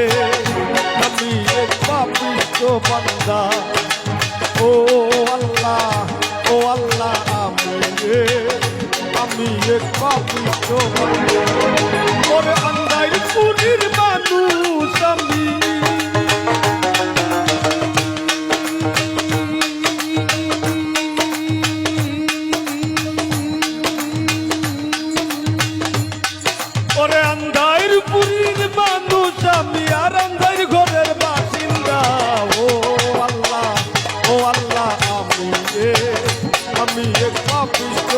আমি এ আমি এক পাপিষ্ট বান্দা। ও আল্লাহ ও আল্লাহ আমি রে আমি এক পাপিষ্ট ওরে আন্দাই পুরীর মানুষ